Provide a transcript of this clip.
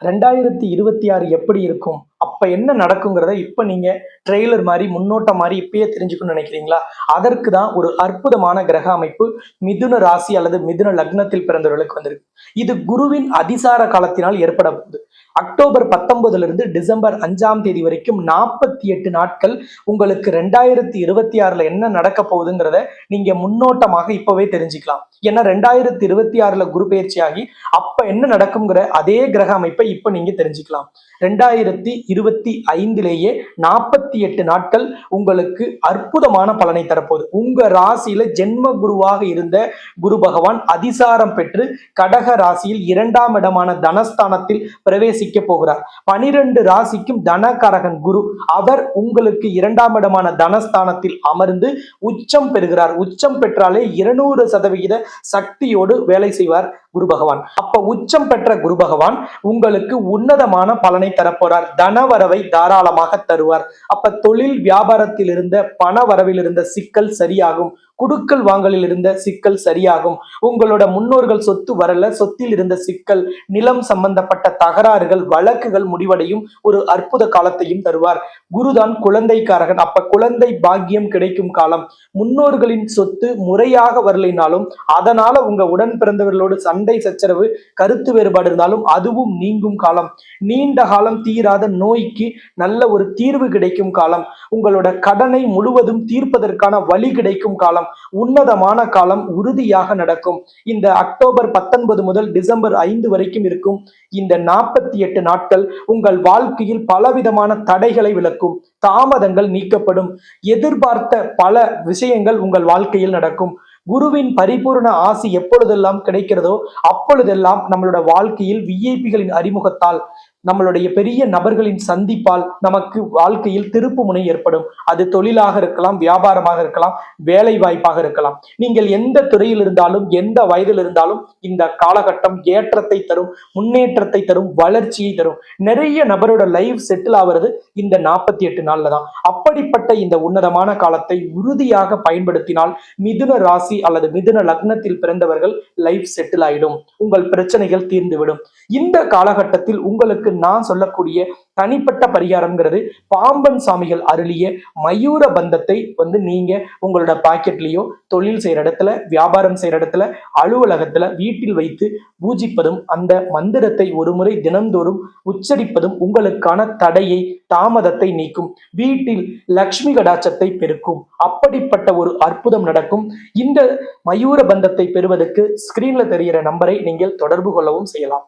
ரெண்டாயிரத்தி இருபத்தி ஆறு எப்படி இருக்கும்? அப்ப என்ன நடக்குங்கிறத இப்ப நீங்க ட்ரெய்லர் மாதிரி முன்னோட்டம் மாதிரி இப்பயே தெரிஞ்சுக்கணும்னு நினைக்கிறீங்களா? அதற்கு தான் ஒரு அற்புதமான கிரக அமைப்பு மிதுன ராசி அல்லது மிதுன லக்னத்தில் பிறந்தவர்களுக்கு வந்திருக்கு. இது குருவின் அதிசார காலத்தினால் ஏற்பட போகுது. அக்டோபர் பத்தொன்பதுல இருந்து டிசம்பர் அஞ்சாம் தேதி வரைக்கும் நாற்பத்தி எட்டு நாட்கள் உங்களுக்கு ரெண்டாயிரத்தி இருபத்தி ஆறுல என்ன நடக்க போகுதுங்கிறத நீங்க முன்னோட்டமாக இப்பவே தெரிஞ்சுக்கலாம். ஏன்னா ரெண்டாயிரத்தி இருபத்தி ஆறுல குரு பயிற்சியாகி அப்ப என்ன நடக்குங்கிற அதே கிரக அமைப்பை இப்ப நீங்க தெரிஞ்சுக்கலாம். ரெண்டாயிரத்தி இருபத்தி இருபத்தி ஐந்திலேயே நாற்பத்தி எட்டு நாட்கள் உங்களுக்கு அற்புதமான பலனை தரப்போகுது. உங்க ராசியில ஜென்ம குருவாக இருந்த குரு பகவான் அதிசாரம் பெற்று கடக ராசியில் இரண்டாம் இடமான தனஸ்தானத்தில் பிரவேசிக்க போகிறார். பனிரெண்டு ராசிக்கும் தனகாரகன் குரு. அவர் உங்களுக்கு இரண்டாம் இடமான தனஸ்தானத்தில் அமர்ந்து உச்சம் பெறுகிறார். உச்சம் பெற்றாலே இருநூறு சதவிகித சக்தியோடு வேலை செய்வார் குரு பகவான். அப்ப உச்சம் பெற்ற குரு பகவான் உங்களுக்கு உன்னதமான பலனை தரப்போறார். தனவ பணவரவை தாராளமாக தருவார். அப்ப தொழில் வியாபாரத்தில் இருந்த பண வரவில் இருந்த சிக்கல் சரியாகும். குடுக்கல் வாங்கலில் இருந்த சிக்கல் சரியாகும். உங்களோட முன்னோர்கள் சொத்து வரல சொத்தில் இருந்த சிக்கல் நிலம் சம்பந்தப்பட்ட தகராறுகள் வழக்குகள் முடிவடையும். ஒரு அற்புத காலத்தையும் தருவார். குருதான் குழந்தைக்காரகன். அப்ப குழந்தை பாக்கியம் கிடைக்கும் காலம். முன்னோர்களின் சொத்து முறையாக வரலினாலும் அதனால உங்க உடன் பிறந்தவர்களோடு சண்டை சச்சரவு கருத்து வேறுபாடு இருந்தாலும் அதுவும் நீங்கும் காலம். நீண்ட காலம் தீராத நோய் நோய்க்கு நல்ல ஒரு தீர்வு கிடைக்கும் காலம். உங்களோட கடனை முழுவதும் தீர்ப்பதற்கான வழி கிடைக்கும் காலம். உன்னதமான காலம் உறுதியாக நடக்கும். இந்த அக்டோபர் பத்தொன்பது முதல் டிசம்பர் ஐந்து வரைக்கும் இருக்கும். இந்த நாற்பத்தி எட்டு நாட்கள் உங்கள் வாழ்க்கையில் பலவிதமான தடைகளை விளக்கும். தாமதங்கள் நீக்கப்படும். எதிர்பார்த்த பல விஷயங்கள் உங்கள் வாழ்க்கையில் நடக்கும். குருவின் பரிபூர்ண ஆசி எப்பொழுதெல்லாம் கிடைக்கிறதோ அப்பொழுதெல்லாம் நம்மளோட வாழ்க்கையில் விஐபிகளின் அறிமுகத்தால் நம்மளுடைய பெரிய நபர்களின் சந்திப்பால் நமக்கு வாழ்க்கையில் திருப்பு முனை ஏற்படும். அது தொழிலாக இருக்கலாம் வியாபாரமாக இருக்கலாம் வேலை வாய்ப்பாக இருக்கலாம். நீங்கள் எந்த துறையில் இருந்தாலும் எந்த வயதில் இருந்தாலும் இந்த காலகட்டம் ஏற்றத்தை தரும் முன்னேற்றத்தை தரும் வளர்ச்சியை தரும். நிறைய நபரோட லைஃப் செட்டில் ஆகிறது இந்த நாற்பத்தி எட்டு நாள்ல தான். அப்படிப்பட்ட இந்த உன்னதமான காலத்தை உறுதியாக பயன்படுத்தினால் மிதுன ராசி ராசி அல்லது மிதுன லக்னத்தில் பிறந்தவர்கள் லைஃப் செட்டில் ஆயிடும். உங்கள் பிரச்சனைகள் தீர்ந்துவிடும். இந்த காலகட்டத்தில் உங்களுக்கு நான் சொல்லக்கூடிய தனிப்பட்ட பரிகாரம்ங்கிறது பாம்பன் சாமிகள் அருளிய மயூர பந்தத்தை வந்து நீங்க உங்களோட பாக்கெட்லயோ தொழில் செய்யற இடத்துல வியாபாரம் செய்யற இடத்துல அலுவலகத்துல வீட்டில் வைத்து பூஜிப்பதும் அந்த மந்திரத்தை ஒருமுறை தினந்தோறும் உச்சரிப்பதும் உங்களுக்கான தடையை தாமதத்தை நீக்கும். வீட்டில் லக்ஷ்மி கடாச்சத்தை பெருக்கும். அப்படிப்பட்ட ஒரு அற்புதம் நடக்கும். இந்த மயூர பந்தத்தை பெறுவதற்கு ஸ்கிரீன்ல தெரிகிற நம்பரை நீங்கள் தொடர்பு கொள்ளவும் செய்யலாம்.